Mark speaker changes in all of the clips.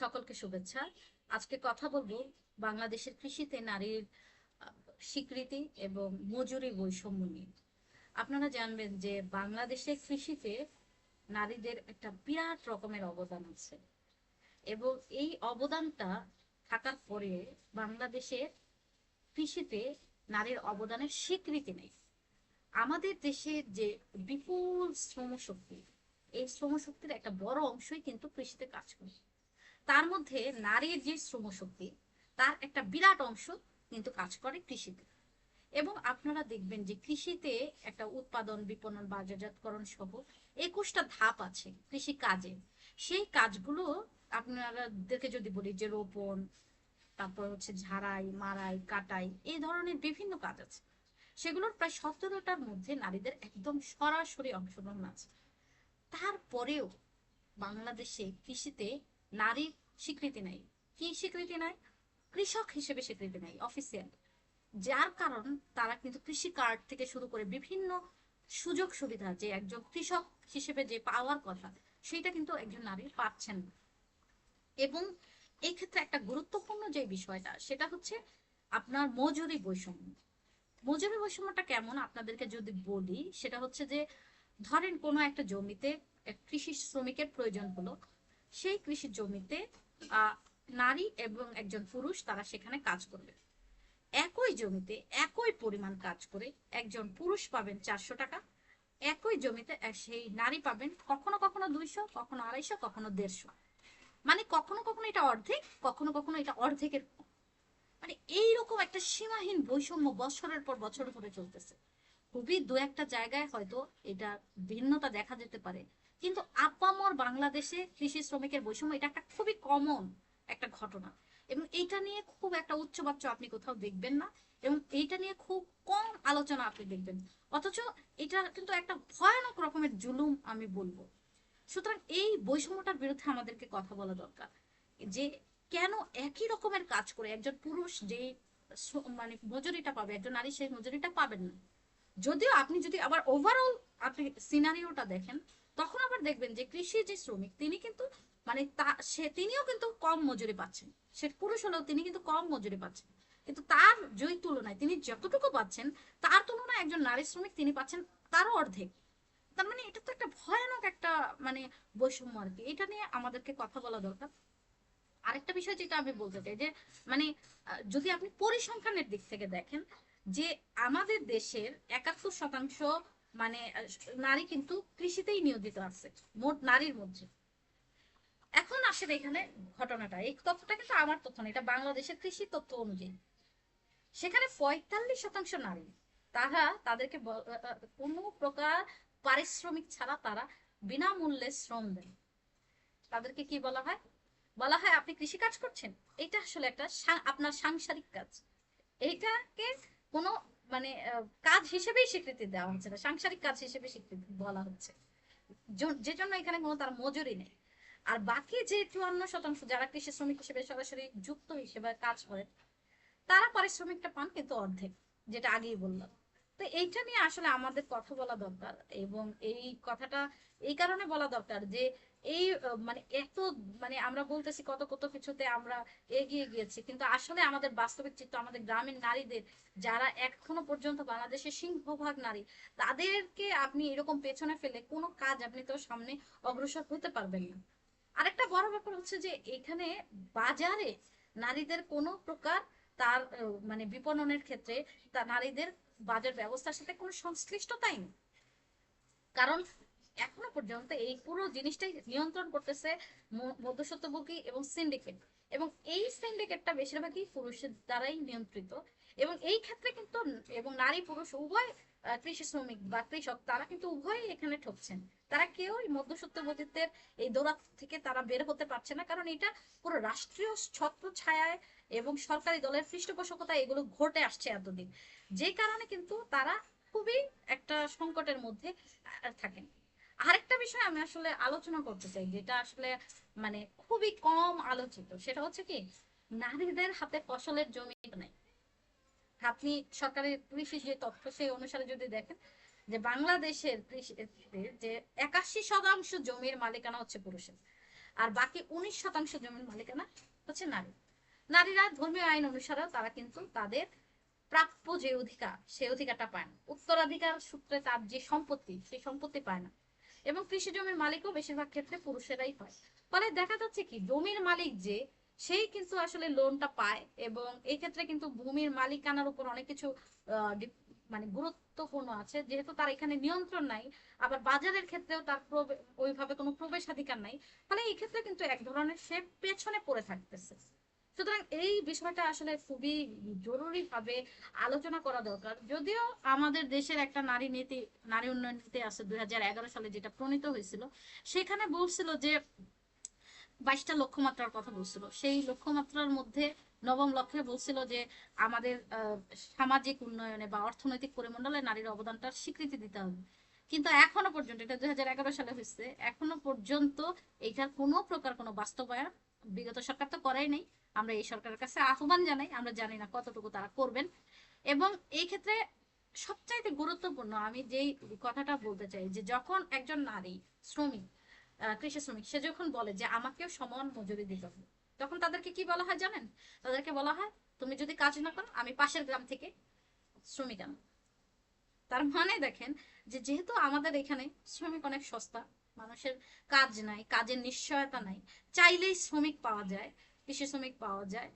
Speaker 1: সকলকে শুভেচ্ছা। আজকে কথা বলব বাংলাদেশের কৃষিতে নারীর স্বীকৃতি এবং মজুরি বৈষম্য নিয়ে। আপনারা জানবেন যে বাংলাদেশে কৃষিতে নারীদের একটা বিরাট রকমের অবদান আছে এবং এই অবদানটা থাকার পরে বাংলাদেশে কৃষিতে নারীর অবদানের স্বীকৃতি নেই। আমাদের দেশের যে বিপুল শ্রমশক্তি, এই শ্রমশক্তির একটা বড় অংশই কিন্তু কৃষিতে কাজ করে। তার মধ্যে নারীর যে শ্রমশক্তি, তার একটা বিরাট অংশ কিন্তু কাজ করে কৃষিতে। এবং আপনারা দেখবেন যে কৃষিতে একটা উৎপাদন, বিপণন, বাজারজাতকরণ সহ একুশটা ধাপ আছে কৃষি কাজে সেই কাজগুলো আপনারাদেরকে যদি বলি যে রোপণ, তারপর হচ্ছে ঝাড়াই মারাই কাটাই, এই ধরনের বিভিন্ন কাজ আছে। সেগুলোর প্রায় সতেরোটার মধ্যে নারীদের একদম সরাসরি অংশগ্রহণ আছে। তারপরেও বাংলাদেশে কৃষিতে নারীর স্বীকৃতি নাই। কি স্বীকৃতি নাই? কৃষক হিসেবে স্বীকৃতি নাই অফিসিয়াল যার কারণ তারা কিন্তু কৃষি কার্ড থেকে শুরু করে বিভিন্ন সুযোগ সুবিধা, যে একজন কৃষক হিসেবে যে পাওয়ার কথা সেটা কিন্তু একজন নারী পাচ্ছেন এবং এই ক্ষেত্রে একটা গুরুত্বপূর্ণ যে বিষয়টা, সেটা হচ্ছে আপনার মজুরি বৈষম্য। মজুরি বৈষম্যটা কেমন? আপনাদেরকে যদি বলি, সেটা হচ্ছে যে, ধরেন কোনো একটা জমিতে কৃষি শ্রমিকের প্রয়োজন হলো সেই কৃষি জমিতে নারী এবং একজন পুরুষ তারা সেখানে কাজ করবে। একই জমিতে একই পরিমাণ কাজ করে একজন পুরুষ পাবেন চারশো টাকা, একই জমিতে সেই নারী পাবেন কখনো কখনো দুইশো, কখনো আড়াইশো, কখনো দেড়শো। মানে কখনো কখনো এটা অর্ধেক, কখনো কখনো এটা অর্ধেকের। মানে এইরকম একটা সীমাহীন বৈষম্য বছরের পর বছর ধরে চলতেছে। খুবই দু একটা জায়গায় হয়তো এটা ভিন্নতা দেখা যেতে পারে। কিন্তু আপামর বাংলাদেশে কৃষি শ্রমিকের বৈষম্য, এটা একটা খুবই কমন একটা ঘটনা। এবং এইটা নিয়ে খুব একটা উচ্চবাচ্য আপনি কোথাও দেখবেন না, এবং এইটা নিয়ে খুব কম আলোচনা আপনি দেখবেন। অথচ এটা কিন্তু একটা ভয়ানক রকমের জুলুম আমি বলব। সুতরাং এই বৈষম্যটার বিরুদ্ধে আমাদেরকে কথা বলা দরকার যে কেন একই রকমের কাজ করে একজন পুরুষ যে মানে মজুরিটা পাবে, একজন নারী সেই মজুরিটা পাবেন না। যদিও আপনি যদি আবার ওভারঅল আপনি সিনারিওটা দেখেন তখন আবার দেখবেন যে কৃষি যে শ্রমিক, তিনি কিন্তু মানে তা, সে, তিনিও কিন্তু কম মজুরি পাচ্ছেন। সে পুরুষ হলেও তিনি কিন্তু কম মজুরি পাচ্ছেন। কিন্তু তার যেই তুলনায় তিনি যতটুকু পাচ্ছেন, তার তুলনায় একজন নারী শ্রমিক তিনি পাচ্ছেন তারও অর্ধেক। তার মানে এটা তো একটা ভয়ানক একটা মানে বৈষম্য আর কি। এটা নিয়ে আমাদেরকে কথা বলা দরকার। আরেকটা বিষয় যেটা আমি বলতে চাই যে মানে যদি আপনি পরিসংখ্যানের দিক থেকে দেখেন যে আমাদের দেশের একাত্তর শতাংশ মানে নারী কিন্তু কৃষিতেই নিয়োজিত আছে, মোট নারীর মধ্যে। এখন আসেন এখানে ঘটনাটা। এই তথ্যটা কিন্তু আমার তথ্য না, এটা বাংলাদেশের কৃষি তথ্য অনুযায়ী। সেখানে পঁয়তাল্লিশ শতাংশ নারী, তারা তাদেরকে কোনো প্রকার পারিশ্রমিক ছাড়া তারা বিনামূল্যে শ্রম দেয় তাদেরকে কি বলা হয়? বলা হয়, আপনি কৃষি কাজ করছেন? এটা আসলে একটা আপনার সাংসারিক কাজ। এইটাকে কোনো মানে কাজ হিসেবেই স্বীকৃতি দেওয়া হচ্ছে না। সাংসারিক কাজ হিসেবে স্বীকৃতি বলা হচ্ছে। যে জন্য এখানে কোনো তার মজুরি নেই। আর বাকি যে চুয়ান্ন শতাংশ, যারা কৃষি শ্রমিক হিসেবে সরাসরি যুক্ত হিসেবে কাজ করে, তারা পারিশ্রমিকটা পান কিন্তু অর্ধেক, যেটা আগেই বললাম। তো এইটা নিয়ে আসলে আমাদের কথা বলা দরকার এবং এই কথাটা এই কারণে বলা দরকার যে এই মানে এত মানে আমরা বলতেছি কত কত কিছুতে আমরা এগিয়ে গিয়েছি, কিন্তু আসলে আমাদের বাস্তবিক চিত্র আমাদের গ্রামের নারীদের যারা এখনও পর্যন্ত বাংলাদেশের সিংহভাগ নারী, তাদেরকে আপনি এরকম পেছনে ফেলে কোনো কাজ আপনি তো সামনে অগ্রসর হতে পারবেন না। আরেকটা বড় ব্যাপার হচ্ছে যে এখানে বাজারে নারীদের কোনো প্রকার তার মানে বিপণনের ক্ষেত্রে তা নারীদের বাজার ব্যবস্থার সাথে কোনো সংশ্লিষ্টতাই নেই। কারণ এখনও পর্যন্ত এই পুরো জিনিসটাই নিয়ন্ত্রণ করতেছে মধ্যস্বত্বভোগী এবং সিন্ডিকেট এবং এই সিন্ডিকেটটা বেশিরভাগই পুরুষের দ্বারাই নিয়ন্ত্রিত। এবং এই ক্ষেত্রে কিন্তু এবং নারী, পুরুষ উভয় কৃষি শ্রমিক বা কৃষক, তারা কিন্তু উভয়ই এখানে ঠকছেন। তারা কেউই মধ্যস্বত্বভোগীদের এই দৌড়া থেকে তারা বের হতে পারছে না, কারণ এটা পুরো রাষ্ট্রীয় ছত্র ছায়ায় এবং সরকারি দলের পৃষ্ঠপোষকতা এগুলো ঘটে আসছে এতদিন। যে কারণে কিন্তু তারা খুবই একটা সংকটের মধ্যে থাকেন। আরেকটা বিষয় আমি আসলে আলোচনা করতে চাই, যেটা আসলে মানে খুবই কম আলোচিত, সেটা হচ্ছে কি, নারীদের হাতে ফসলের জমি নাই। আপনি সরকারের কৃষি যে তথ্য, সেই অনুসারে যদি দেখেন যে বাংলাদেশের যে একাশি শতাংশ জমির মালিকানা হচ্ছে পুরুষের, আর বাকি উনিশ শতাংশ জমির মালিকানা হচ্ছে নারী। নারীরা ধর্মীয় আইন অনুসারেও তারা কিন্তু তাদের প্রাপ্য যে অধিকার, সেই অধিকারটা পায় না। উত্তরাধিকার সূত্রে তার যে সম্পত্তি, সেই সম্পত্তি পায় না। এবং কৃষি জমির মালিকও বেশিরভাগ ক্ষেত্রে পুরুষেরাই হয়। ফলে দেখা যাচ্ছে কি, জমির মালিক যে সেই কিন্তু আসলে লোনটা পায় এবং এই ক্ষেত্রে কিন্তু ভূমির মালিকানার উপর অনেক কিছু মানে গুরুত্বপূর্ণ আছে। যেহেতু তার এখানে নিয়ন্ত্রণ নাই, আবার বাজারের ক্ষেত্রেও তার ওইভাবে কোনো প্রবেশাধিকার নাই এই ক্ষেত্রে কিন্তু এক ধরনের সে পেছনে পড়ে থাকতেছে। সুতরাং এই বিষয়টা আসলে খুবই জরুরি ভাবে আলোচনা করা দরকার। যদিও আমাদের দেশের একটা নারী নীতি, নারী উন্নয়ন নীতি আছে দুই হাজার এগারো সালে যেটা প্রণীত হয়েছিল, সেখানে বলছিল যে বাইশটা লক্ষ্যমাত্রার কথা বলছিল। সেই লক্ষ্যমাত্রার মধ্যে নবম লক্ষ্যে বলছিল যে, আমাদের সামাজিক উন্নয়নে বা অর্থনৈতিক পরিমণ্ডলে নারীর অবদানটার স্বীকৃতি দিতে হবে। কিন্তু এখনও পর্যন্ত, এটা দুই সালে হয়েছে, এখনও পর্যন্ত এইটার কোনো প্রকার কোনো বাস্তবায়ন বিগত সরকার তো করাই নাই। আমরা এই সরকারের কাছে আহ্বান জানাই, আমরা জানি না কতটুকু তারা করবেন। এবং এই ক্ষেত্রে সবচাইতে গুরুত্বপূর্ণ আমি যেই কথাটা বলতে চাই, যে যখন একজন নারী, শ্রমিক কৃষি শ্রমিক, সে যখন বলে যে আমাকেও সমান মজুরি দিতে হবে, তখন তাদেরকে কি বলা হয় জানেন? তাদেরকে বলা হয়, তুমি যদি কাজ না করো, আমি পাশের গ্রাম থেকে শ্রমিক আনো তার মানে দেখেন যে যেহেতু আমাদের এখানে শ্রমিক অনেক সস্তা, মানুষের কাজ নাই, কাজের নিশ্চয়তা নাই, চাইলেই শ্রমিক পাওয়া যায়, কৃষি শ্রমিক পাওয়া যায়।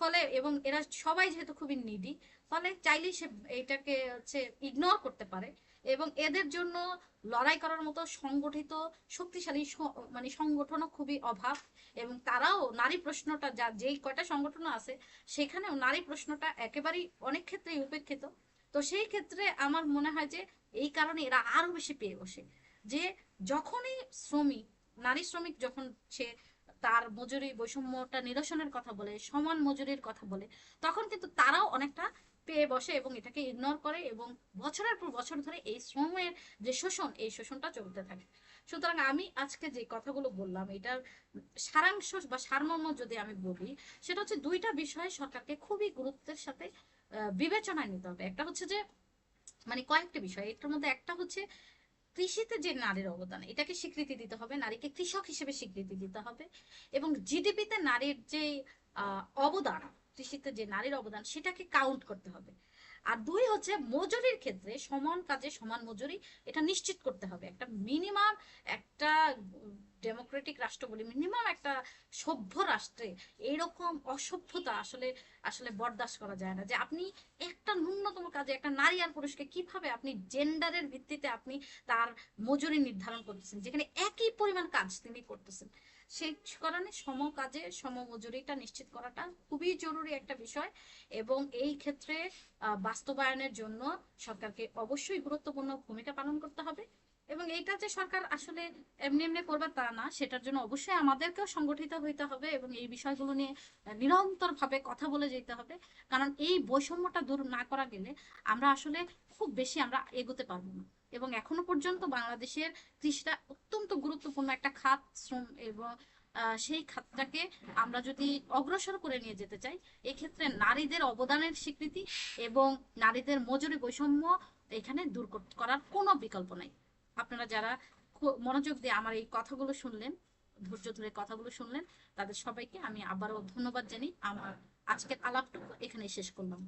Speaker 1: ফলে এবং এরা সবাই যেহেতু খুবই নিডি ফলে চাইলেই সে এটাকে হচ্ছে ইগনোর করতে পারে। এবং এদের জন্য লড়াই করার মতো সংগঠিত, শক্তিশালী মানে সংগঠনও খুবই অভাব। এবং তারাও নারী প্রশ্নটা, যা, যেই কয়টা সংগঠন আছে, সেখানেও নারী প্রশ্নটা একেবারেই অনেক ক্ষেত্রেই উপেক্ষিত। তো সেই ক্ষেত্রে আমার মনে হয় যে, এই কারণে এরা আরও বেশি পেয়ে বসে। যে যখনই শ্রমিক, নারী শ্রমিক যখন সে তার মজুরি বৈষম্যটা নিরসনের কথা বলে, সমান মজুরির কথা বলে, তখন কিন্তু তারাও অনেকটা পেয়ে বসে এবং এটাকে ইগনোর করে এবং বছরের পর বছর ধরে এই শ্রমের যে শোষণ, এই শোষণটা চলতে থাকে। সুতরাং আমি আজকে যে কথাগুলো বললাম, এটার সারাংশ বা সারমর্ম যদি আমি বলি, সেটা হচ্ছে দুইটা বিষয়ে সরকারকে খুবই গুরুত্বের সাথে বিবেচনায় নিতে হবে। একটা হচ্ছে যে মানে কয়েকটা বিষয়। এটার মধ্যে একটা হচ্ছে কৃষিতে যে নারীর অবদান, এটাকে স্বীকৃতি দিতে হবে, নারীকে কৃষক হিসেবে স্বীকৃতি দিতে হবে এবং জিডিপিতে নারীর যে অবদান কৃষিতে যে নারীর অবদান সেটাকে কাউন্ট করতে হবে। আর দুই হচ্ছে মজুরির ক্ষেত্রে সমান কাজে সমান মজুরি এটা নিশ্চিত করতে হবে। একটা মিনিমাম একটা ডেমোক্রেটিক রাষ্ট্র বলি মিনিমাম একটা সভ্য রাষ্ট্রে এইরকম অসভ্যতা আসলে আসলে বরদাস্ত করা যায় না। যে আপনি একটা ন্যূনতম কাজে একটা নারী আর পুরুষকে কীভাবে আপনি জেন্ডারের ভিত্তিতে আপনি তার মজুরি নির্ধারণ করতেছেন, যেখানে একই পরিমাণ কাজ তিনি করতেছেন। সেই কারণে সম কাজে সম মজুরিটা নিশ্চিত করাটা খুবই জরুরি একটা বিষয় এবং এই ক্ষেত্রে বাস্তবায়নের জন্য সরকারকে অবশ্যই গুরুত্বপূর্ণ ভূমিকা পালন করতে হবে এবং এইটা যে সরকার আসলে এমনি এমনি করবে তা না, সেটার জন্য অবশ্যই আমাদেরকেও সংগঠিত হইতে হবে এবং এই বিষয়গুলো নিয়ে নিরন্তর ভাবে কথা বলে যেতে হবে। কারণ এই বৈষম্যটা দূর না করা গেলে আমরা আসলে খুব বেশি আমরা এগোতে পারব না। এবং এখনও পর্যন্ত বাংলাদেশের কৃষিটা অত্যন্ত গুরুত্বপূর্ণ একটা খাত, শ্রম এবং সেই খাতটাকে আমরা যদি অগ্রসর করে নিয়ে যেতে চাই, এক্ষেত্রে নারীদের অবদানের স্বীকৃতি এবং নারীদের মজুরি বৈষম্য এখানে দূর করার কোনো বিকল্প নাই। আপনারা যারা মনোযোগ দিয়ে আমার এই কথাগুলো শুনলেন, ধৈর্য ধরে কথাগুলো শুনলেন, তাদের সবাইকে আমি আবারও ধন্যবাদ জানি আমার আজকের আলাপটুকু এখানে শেষ করলাম।